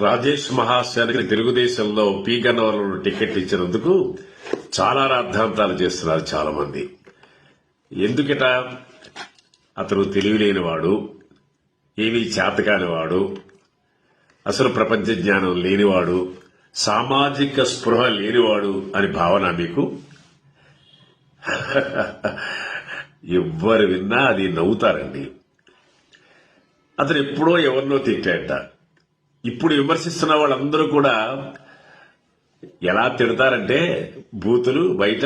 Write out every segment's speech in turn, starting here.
రాజేష్ మహాశానికి తెలుగుదేశంలో పీ గన్నవరంలో టికెట్ ఇచ్చినందుకు చాలా రాద్ధాంతాలు చేస్తున్నారు చాలా మంది ఎందుకట? అతను తెలివిలేనివాడు ఏమీ చేతకానివాడు అసలు ప్రపంచ జ్ఞానం లేనివాడు సామాజిక స్పృహ లేనివాడు అని భావన మీకు? ఎవ్వరు విన్నా అది నవ్వుతారండి. అతను ఎప్పుడో ఎవరినో తిట్టాట ఇప్పుడు విమర్శిస్తున్న వాళ్ళందరూ కూడా ఎలా తిడతారంటే బూతులు బయట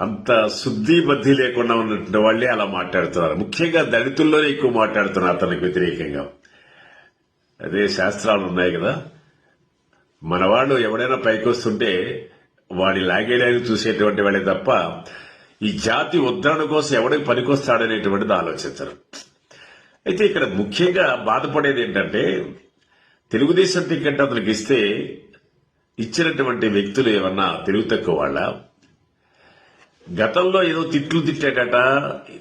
అంత శుద్ధి బద్ధి లేకుండా ఉన్నటువంటి వాళ్ళే అలా మాట్లాడుతున్నారు. ముఖ్యంగా దళితుల్లోనే ఎక్కువ మాట్లాడుతున్నారు అతనికి వ్యతిరేకంగా. అదే శాస్త్రాలు ఉన్నాయి కదా. మనవాళ్ళు ఎవడైనా పైకి వస్తుంటే వాడి లాగేయడానికి చూసేటువంటి వాళ్ళే తప్ప ఈ జాతి ఉద్ధరణ కోసం ఎవడికి పనికొస్తాడనేటువంటిది ఆలోచించరు అయితే ఇక్కడ ముఖ్యంగా బాధపడేది ఏంటంటే తెలుగుదేశం టికెట్ అతనికి ఇస్తే ఇచ్చినటువంటి వ్యక్తులు ఏమన్నా తెలుగు తక్కువ వాళ్ళ? గతంలో ఏదో తిట్లు తిట్టాడట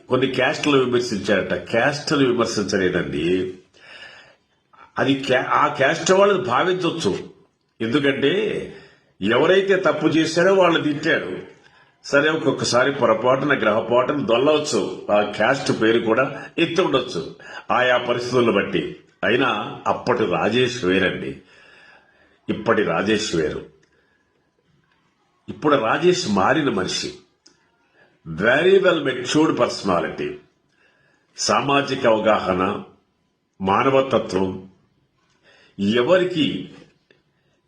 కొన్ని క్యాస్టులు విమర్శించాడట. క్యాస్టులు విమర్శించలేదండి. అది ఆ క్యాస్ట్ వాళ్ళు భావించవచ్చు ఎందుకంటే ఎవరైతే తప్పు చేశారో వాళ్ళు తిట్టాడు. సరే ఒక్కొక్కసారి పొరపాటున గ్రహపాటున దొల్లవచ్చు. ఆ క్యాస్ట్ పేరు కూడా ఎత్తి ఉండొచ్చు ఆయా పరిస్థితులను బట్టి. అయినా అప్పటి రాజేష్ వేరండి ఇప్పటి రాజేష్ వేరు ఇప్పుడు రాజేష్ మారిన మనిషి. వెరీ వెల్ మెచ్యూర్డ్ పర్సనాలిటీ సామాజిక అవగాహన మానవతత్వం. ఎవరికి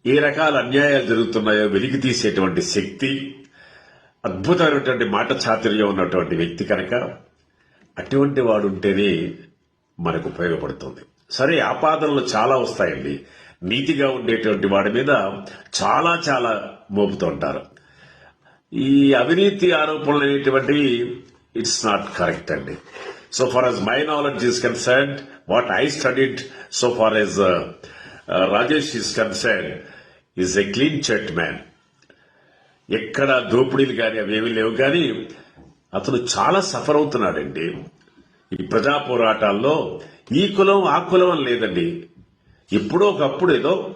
ఏ రకాల అన్యాయాలు జరుగుతున్నాయో వెలికి తీసేటువంటి శక్తి అద్భుతమైనటువంటి మాట చాతుర్యం ఉన్నటువంటి వ్యక్తి కనుక అటువంటి వాడు ఉంటేనే మనకు ఉపయోగపడుతుంది. సరే ఆపాదనలు చాలా వస్తాయండి. నీతిగా ఉండేటువంటి వాడి మీద చాలా చాలా మోపుతూ ఉంటారు. ఈ అవినీతి ఆరోపణలు అనేటువంటివి ఇట్స్ నాట్ కరెక్ట్ అండి. So far as my knowledge is concern what I studied so far as Rajesh is concern is a clean chit man ఎక్కడ దోపిడీలు కానీ అవేమీ లేవు. కానీ అతను చాలా సఫర్ అవుతున్నాడండి. ఈ ప్రజా పోరాటాల్లో ఈ కులం ఆ కులం అని లేదండి. ఎప్పుడో ఒకప్పుడు ఏదో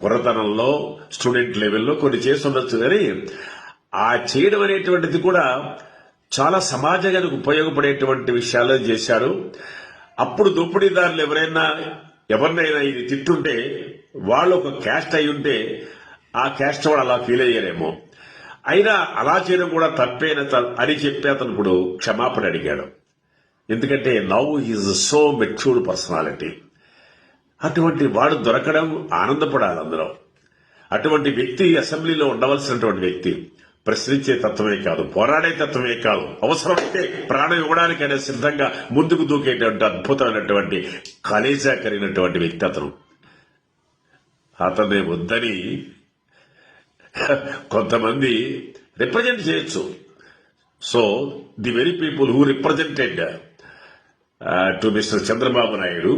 కుర్రతనంలో స్టూడెంట్ లెవెల్లో కొన్ని చేసి కానీ ఆ చేయడం అనేటువంటిది కూడా చాలా సమాజానికి ఉపయోగపడేటువంటి విషయాలు చేశారు. అప్పుడు దోపిడీదారులు ఎవరైనా ఎవరినైనా ఇది తిట్టుంటే వాళ్ళు ఒక క్యాస్ట్ అయి ఉంటే ఆ క్యాస్ట్ వాడు అలా ఫీల్ అయ్యారేమో. అయినా అలా చేయడం కూడా తప్పేన అని చెప్పి అతను ఇప్పుడు క్షమాపణ అడిగాడు. ఎందుకంటే now is so matured personality అటువంటి వాడు దొరకడం ఆనందపడాలి అందులో. అటువంటి వ్యక్తి అసెంబ్లీలో ఉండవలసినటువంటి వ్యక్తి ప్రశ్నించే తత్వమే కాదు పోరాడే తత్వమే కాదు అవసరమైతే ప్రాణం ఇవ్వడానికైనా సిద్ధంగా ముందుకు దూకేటువంటి అద్భుతమైనటువంటి కలేజా కలిగినటువంటి వ్యక్తి అతను. అతనే వద్దని కొంతమంది రిప్రజెంట్ చేయొచ్చు. So the very people who represented to mister Chandrababu Naidu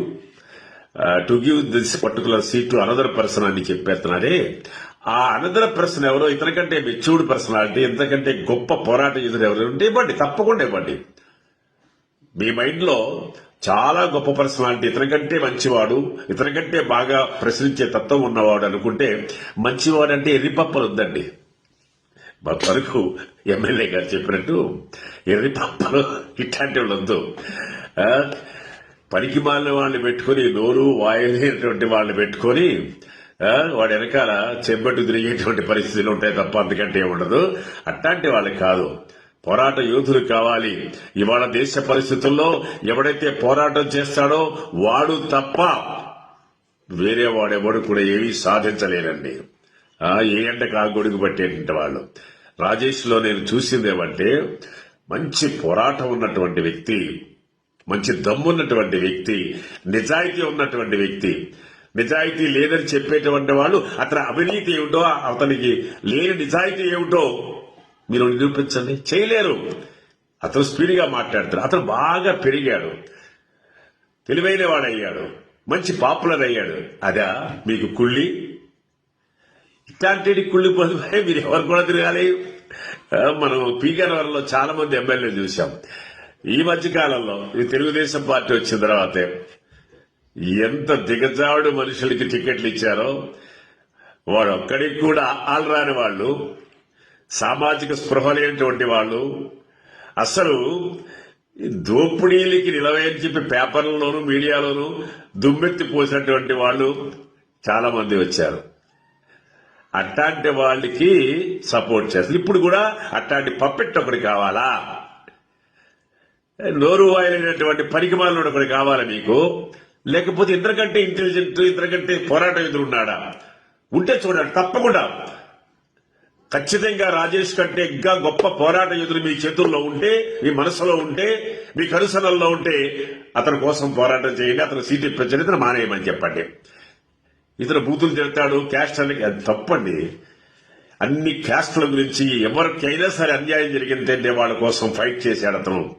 to give this particular seat to another person అని చెప్పేస్తున్నారే ఆ అనదర్ పర్సన్ ఎవరో ఇతనికంటే మెచ్యూర్డ్ పర్సనాలిటీ ఇంతకంటే గొప్ప పోరాట ఎదురు ఎవరు ఉంటే ఇవ్వండి తప్పకుండా ఇవ్వండి. మీ మైండ్లో చాలా గొప్ప పర్సనాలిటీ. ఇతనికంటే మంచివాడు ఇతనికంటే బాగా ప్రశ్నించే తత్వం ఉన్నవాడు అనుకుంటే మంచివాడు అంటే ఎర్రిపప్పలు ఉందండి వరకు ఎమ్మెల్యే గారు చెప్పినట్టు ఎర్రిపప్పలు ఇట్లాంటి వాళ్ళు ఆ, పనికి మాలిన వాళ్ళని పెట్టుకుని నోరు వాయలేనటువంటి వాళ్ళని పెట్టుకొని ఆ, వెనకాల చెంబట్టు తిరిగేటువంటి పరిస్థితులు ఉంటాయి తప్ప అందుకంటే ఉండదు అట్లాంటి వాళ్ళకి కాదు. పోరాట యోధులు కావాలి. ఇవాళ దేశ పరిస్థితుల్లో ఎవడైతే పోరాటం చేస్తాడో వాడు తప్ప వేరే వాడెవడు కూడా ఏమీ సాధించలేరండి. ఏ ఎండకు ఆ గొడుగు పట్టేటువంటి వాళ్ళు. రాజేష్లో నేను చూసింది ఏమంటే మంచి పోరాటం ఉన్నటువంటి వ్యక్తి మంచి దమ్మున్నటువంటి వ్యక్తి నిజాయితీ ఉన్నటువంటి వ్యక్తి. నిజాయితీ లేదని చెప్పేటువంటి వాళ్ళు అతని అవినీతి ఏమిటో అతనికి లేని నిజాయితీ ఏమిటో మీరు నిరూపించండి. చేయలేరు. అతను స్పీడ్గా మాట్లాడతాడు అతను బాగా పెరిగాడు. తెలివైన వాడయ్యాడు. మంచి పాపులర్ అయ్యాడు. అదా? మీకు కుళ్ళి? ఇట్లాంటి కుళ్ళిపోతే మీరు ఎవరు కూడా తిరగాలి. మనం పీగనవరంలో చాలా మంది ఎమ్మెల్యేలు చూసాం ఈ మధ్య కాలంలో ఈ తెలుగుదేశం పార్టీ వచ్చిన తర్వాతే. ఎంత దిగజావుడు మనుషులకి టికెట్లు ఇచ్చారో. వాడు ఒక్కడికి కూడా ఆల్రాని వాళ్ళు. సామాజిక స్పృహ లేనటువంటి వాళ్ళు అసలు దోపిడీలకి నిలవని చెప్పి పేపర్లలోనూ మీడియాలోనూ దుమ్మెత్తి పోసినటువంటి వాళ్ళు చాలా మంది వచ్చారు. అట్లాంటి వాళ్ళకి సపోర్ట్ చేస్తారు. ఇప్పుడు కూడా అట్లాంటి పప్పెట్ ఒకటి కావాలా? నోరు వాయలైనటువంటి పరికమాలను ఒకటి కావాలా మీకు? లేకపోతే ఇంతకంటే ఇంటెలిజెంట్ ఇంతకంటే పోరాటం ఎదురున్నాడా? ఉంటే చూడండి తప్పకుండా. ఖచ్చితంగా రాజేష్ కంటే ఇంకా గొప్ప పోరాట యోధులు మీ చేతుల్లో ఉంటే మీ మనసులో ఉంటే మీ కనుసనల్లో ఉంటే అతని కోసం పోరాటం చేయండి అతను సీట్ ఇప్పించండి ఇతను మానేయమని చెప్పండి. ఇతను బూతులు తిడతాడు క్యాస్ట్ అని అది తప్పండి. అన్ని క్యాస్ట్ల గురించి ఎవరికైనా సరే అన్యాయం జరిగిందంటే వాళ్ళ కోసం ఫైట్ చేశాడు అతను.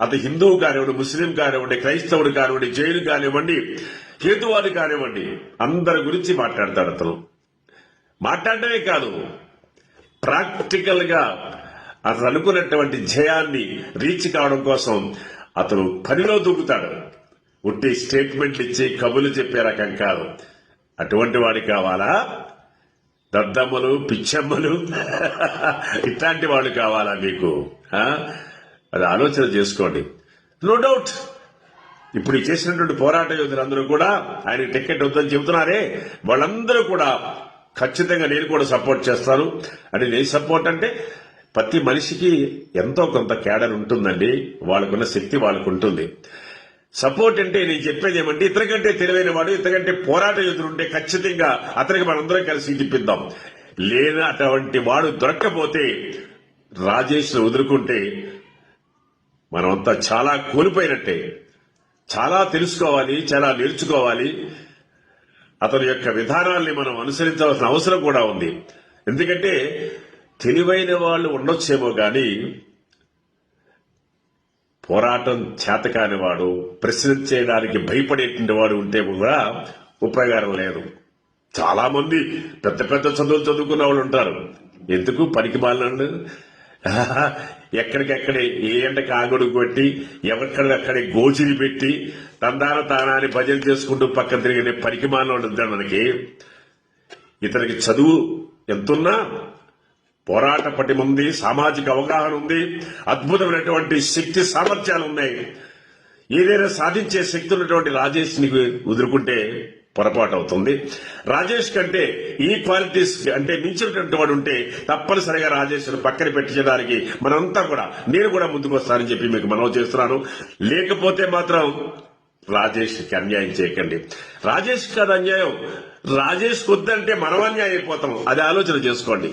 అతను హిందువు కానివ్వండి ముస్లిం కానివ్వండి క్రైస్తవుడు కానివ్వండి జైలు కానివ్వండి హేతువాది కానివ్వండి అందరి గురించి మాట్లాడతాడు అతను. మాట్లాడటమే కాదు ప్రాక్టికల్గా అతను అనుకున్నటువంటి జయాన్ని రీచ్ కావడం కోసం అతను పనిలో దూకుతాడు. ఉట్టి స్టేట్మెంట్లు ఇచ్చి కబులు చెప్పే రకం కాదు. అటువంటి వాడి కావాలా? దద్దమ్మలు పిచ్చమ్మలు ఇట్లాంటి వాళ్ళు కావాలా మీకు? అది ఆలోచన చేసుకోండి. No doubt. ఇప్పుడు చేసినటువంటి పోరాట యోధులందరూ కూడా ఆయన టికెట్ వద్దని చెబుతున్నారే. వాళ్ళందరూ కూడా ఖచ్చితంగా నేను కూడా సపోర్ట్ చేస్తాను. అంటే నేను సపోర్ట్ అంటే ప్రతి మనిషికి ఎంతో కొంత కేడర్ ఉంటుందండి. వాళ్ళకున్న శక్తి వాళ్ళకు ఉంటుంది సపోర్ట్ అంటే నేను చెప్పేది ఏమంటే ఇతనికంటే తెలివైన వాడు ఇతనికంటే పోరాట ఎదురుంటే ఖచ్చితంగా అతనికి మనందరం కలిసి తిప్పిద్దాం లేని అటువంటి వాడు దొరక్కపోతే రాజేష్ వదులుకుంటే మనమంతా చాలా కోల్పోయినట్టే. చాలా తెలుసుకోవాలి చాలా నేర్చుకోవాలి. అతని యొక్క విధానాల్ని మనం అనుసరించవలసిన అవసరం కూడా ఉంది. ఎందుకంటే తెలివైన వాళ్ళు ఉండొచ్చేమో గాని పోరాటం చేతకాని వాడు ప్రశ్నించేయడానికి భయపడేటువంటి వాడు ఉంటే కూడా ఉపయోగం లేదు. చాలా మంది పెద్ద పెద్ద చదువులు చదువుకున్న వాళ్ళు ఉంటారు. ఎందుకు పనికి మాలినాడు ఎక్కడికెక్కడే ఏ ఎండకి ఆగుడు కొట్టి ఎవరికక్కడే గోచిరి పెట్టి తందాన తానాన్ని భజన చేసుకుంటూ పక్కన తిరిగిన పరికిమానం ఉంటుంది మనకి. ఇతనికి చదువు ఎంతున్నా? పోరాట పటిమ ఉంది సామాజిక అవగాహన ఉంది అద్భుతమైనటువంటి శక్తి సామర్థ్యాలు ఉన్నాయి. ఏదైనా సాధించే శక్తి ఉన్నటువంటి రాజేష్ నీకు వదులుకుంటే పొరపాటు అవుతుంది. రాజేష్ కంటే ఈ క్వాలిటీస్ అంటే మించినటువంటి వాడు ఉంటే తప్పనిసరిగా రాజేష్ పక్కన పెట్టించడానికి మనంతా కూడా నేను కూడా ముందుకు వస్తానని చెప్పి మీకు మనవి చేస్తున్నాను. లేకపోతే మాత్రం రాజేష్కి అన్యాయం చేయకండి. రాజేష్ కాదు అన్యాయం. రాజేష్ వద్దంటే మనం అన్యాయం అయిపోతాం అది ఆలోచన చేసుకోండి.